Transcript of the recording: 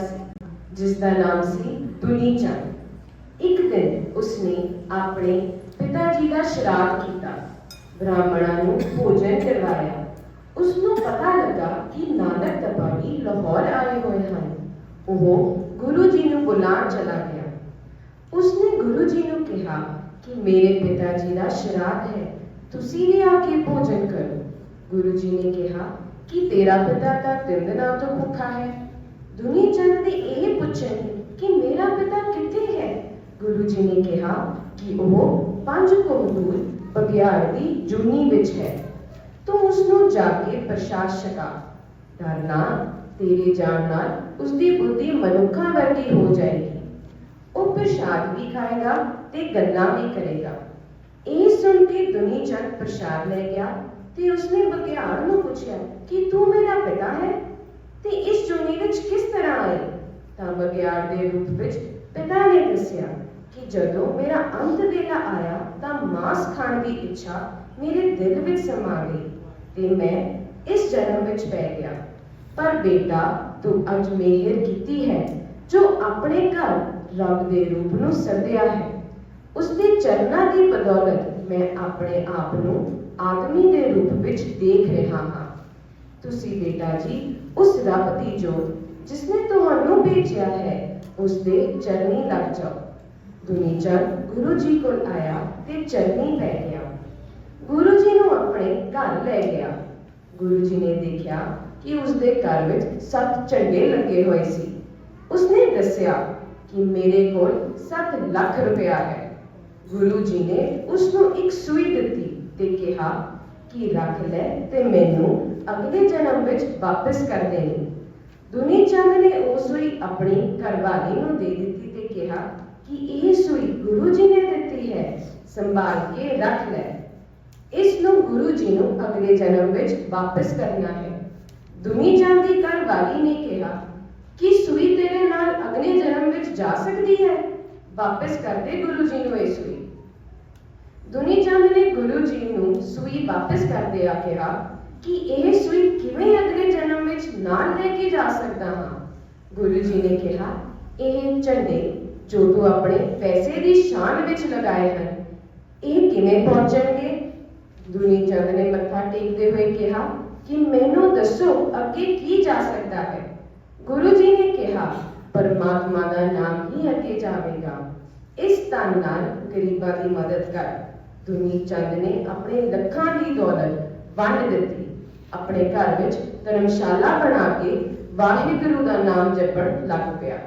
ਸੀ ਜਿਸ ਦਾ ਨਾਮ ਸੀ ਦੁਨੀ ਚੰਦ ਇੱਕ ਦਿਨ ਉਸਨੇ ਆਪਣੇ ਪਿਤਾ ਜੀ ਦਾ ਸ਼ਰਾਧ ਕੀਤਾ ਬ੍ਰਾਹਮਣਾਂ ਨੂੰ ਭੋਜਨ ਕਰਵਾਇਆ ਉਸ ਨੂੰ ਪਤਾ ਲੱਗਾ ਕਿ ਨਾਨਕ ਤਪਾਵੀ ਲਾਹੌਰ ਆਏ ਹੋਏ ਹਨ ਉਹ ਗੁਰੂ ਜੀ ਨੂੰ ਬੁਲਾਉਣ ਚਲਾ ਗਿਆ ਉਸਨੇ ਗੁਰੂ ਜੀ ਨੂੰ ਕਿਹਾ ਕਿ ਮੇਰੇ ਪਿਤਾ ਜੀ ਦਾ ਸ਼ਰਾਧ ਹੈ ਤੁਸੀਂ ਵੀ ਆ ਕੇ ਭੋਜਨ ਕਰੋ ਗੁਰੂ ਜੀ ਨੇ ਕਿਹਾ ਕਿ ਤੇਰਾ ਪਿਤਾ ਤਾਂ ਤਿੰਨ ਦਿਨਾਂ ਤੋਂ ਭੁੱਖਾ ਹੈ ਦੁਨੀ ਚੰਦ ਨੇ ਇਹ ਪੁੱਛਿਆ ਕਿ ਮੇਰਾ ਪਿਤਾ ਕਿੱਥੇ ਹੈ ਗੁਰੂ ਜੀ ਨੇ ਕਿਹਾ ਕਿ ਉਹ ਪੰਜ ਕੋਹ ਦੂਰ ਬਗਿਆੜ ਦੀ ਜੁਨੀ ਵਿੱਚ ਹੈ ਤੂੰ ਉਸ ਨੂੰ ਜਾ ਕੇ ਪ੍ਰਸ਼ਾਦ ਛਕਾ ਡਰਨਾ ਤੇਰੇ ਜਾਣ ਨਾਲ ਉਸਦੀ ਬੁੱਧੀ ਮਨੁੱਖਾਂ ਵਰਗੀ ਹੋ ਜਾਏਗੀ ਉਹ ਪ੍ਰਸ਼ਾਦ ਵੀ ਖਾਏਗਾ ਤੇ ਗੱਲਾਂ ਵੀ ਕਰੇਗਾ ਇਹ ਸੁਣ ਕੇ ਦੁਨੀ ਚੰਦ ਪ੍ਰਸ਼ਾਦ ਲੈ ਗਿਆ ਤੇ ਉਸਨੇ ਬਗਿਆੜ ਨੂੰ ਪੁੱਛਿਆ ਬਗਿਆੜ ਦੇ ਰੂਪ ਵਿੱਚ ਪਿਤਾ ਨੇ ਦੱਸਿਆ ਕਿ ਜਦੋਂ ਮੇਰਾ ਅੰਤ ਵੇਲਾ ਆਇਆ ਤਾਂ ਮਾंस ਖਾਣ ਦੀ ਇੱਛਾ ਮੇਰੇ ਦਿਲ ਵਿੱਚ ਸਮਾ ਗਈ ਤੇ ਮੈਂ ਇਸ ਜਨਮ ਵਿੱਚ ਪੈ ਗਿਆ। ਪਰ ਬੇਟਾ, ਤੂੰ ਅੱਜ ਮਿਹਰ ਕੀਤੀ ਹੈ, ਜੋ ਆਪਣੇ ਘਰ ਰੱਬ ਦੇ ਰੂਪ ਨੂੰ ਸੱਦਿਆ ਹੈ। ਉਸਦੇ ਚਰਨਾਂ ਦੀ ਬਦੌਲਤ ਮੈਂ ਆਪਣੇ ਆਪ ਨੂੰ ਆਦਮੀ ਦੇ ਰੂਪ ਵਿੱਚ ਦੇਖ ਰਿਹਾ ਹਾਂ। ਤੁਸੀਂ ਬੇਟਾ ਜੀ, ਉਸ ਰੱਬ ਦੀ ਜੋਤ ਜਿਸਨੇ ਤੁਹਾਨੂੰ ਭੇਜਿਆ ਹੈ ਉਸ ਦੇ ਚਰਨੀ ਲੱਗ ਜਾਓ। ਦੁਨੀ ਗੁਰੂ ਜੀ ਕੋਲ ਆਇਆ ਤੇ ਚਰਨੀ ਪੈ ਗਿਆ। ਗੁਰੂ ਜੀ ਨੂੰ ਆਪਣੇ ਘਰ ਲੈ ਗਿਆ। ਗੁਰੂ ਜੀ ਨੇ ਦੇਖਿਆ ਕਿ ਉਸ ਦੇ ਘਰ ਵਿੱਚ ਸੱਤ ਝੰਡੇ ਲੱਗੇ ਹੋਏ ਸੀ। ਉਸਨੇ ਦੱਸਿਆ ਕਿ ਮੇਰੇ ਕੋਲ 7 ਲੱਖ ਰੁਪਇਆ ਹੈ। ਗੁਰੂ ਜੀ ਨੇ ਉਸ ਨੂੰ ਇੱਕ ਸੂਈ ਦਿੱਤੀ ਤੇ ਕਿਹਾ ਕਿ ਰੱਖ ਲੈ ਤੇ ਮੈਨੂੰ ਅਗਲੇ ਜਨਮ ਵਿੱਚ ਵਾਪਸ ਕਰ ਦੇਣੀ। ਦੁਨੀ ਚੰਦ ਨੇ ਉਹ ਸੂਈ ਆਪਣੀ ਘਰਵਾਲੀ ਨੂੰ ਦੇ ਦਿੱਤੀ ਤੇ ਕਿਹਾ ਕਿ ਇਹ ਸੂਈ ਗੁਰੂ ਜੀ ਨੇ ਦਿੱਤੀ ਹੈ, ਸੰਭਾਲ ਕੇ ਰੱਖ ਲੈ। ਇਸ ਨੂੰ ਗੁਰੂ ਜੀ ਨੂੰ ਅਗਲੇ ਜਨਮ ਵਿੱਚ ਵਾਪਸ ਕਰਨਾ ਹੈ। ਦੁਨੀ ਚੰਦ ਦੀ ਘਰਵਾਲੀ ਨੇ ਕਿਹਾ ਕਿ ਸੂਈ ਤੇਰੇ ਨਾਲ ਅਗਲੇ ਜਨਮ ਵਿੱਚ ਜਾ ਸਕਦੀ ਹੈ। ਵਾਪਸ ਕਰ ਦੇ ਗੁਰੂ ਜੀ ਨੂੰ ਇਹ ਸੂਈ। ਦੁਨੀ ਚੰਦ ਨੇ ਗੁਰੂ ਜੀ ਨੂੰ ਸੂਈ ਵਾਪਸ ਕਰਦੇ ਆ ਕਿਹਾ ਕਿ ਇਹ ਸੂਈ ਕਿਵੇਂ ਅਗਲੇ ਜਨਮ ਵਿੱਚ ਨਾਲ ਲੈ ਕੇ ਜਾ ਸਕਦਾ ਹਾਂ ਗੁਰੂ ਜੀ ਨੇ ਕਿਹਾ ਇਹ ਝੰਡੇ ਜੋ ਤੂੰ ਆਪਣੇ ਪੈਸੇ ਦੀ ਸ਼ਾਨ ਵਿੱਚ ਲਗਾਏ ਹਨ ਇਹ ਕਿਵੇਂ ਪਹੁੰਚਣਗੇ ਦੁਨੀ ਚੰਦ ਨੇ ਮੱਥਾ ਟੇਕਦੇ ਹੋਏ ਕਿਹਾ ਕਿ ਮੈਨੂੰ ਦੱਸੋ ਅੱਗੇ ਕੀ ਜਾ ਸਕਦਾ ਹੈ ਗੁਰੂ ਜੀ ਨੇ ਕਿਹਾ ਪਰਮਾਤਮਾ ਦਾ ਨਾਮ ਹੀ ਅੱਗੇ ਜਾਵੇਗਾ ਇਸ ਤਨ ਨਾਲ ਗਰੀਬਾਂ ਦੀ ਮਦਦ ਕਰ ਦੁਨੀ ਚੰਦ ਨੇ ਆਪਣੇ ਲੱਖਾਂ ਦੀ ਦੌਲਤ ਵੰਡ ਦਿੱਤੀ ਆਪਣੇ ਘਰ ਵਿੱਚ ਧਰਮਸ਼ਾਲਾ ਬਣਾ ਕੇ ਵਾਹਿਗੁਰੂ ਦਾ ਨਾਮ ਜਪਣ ਲੱਗ ਪਿਆ।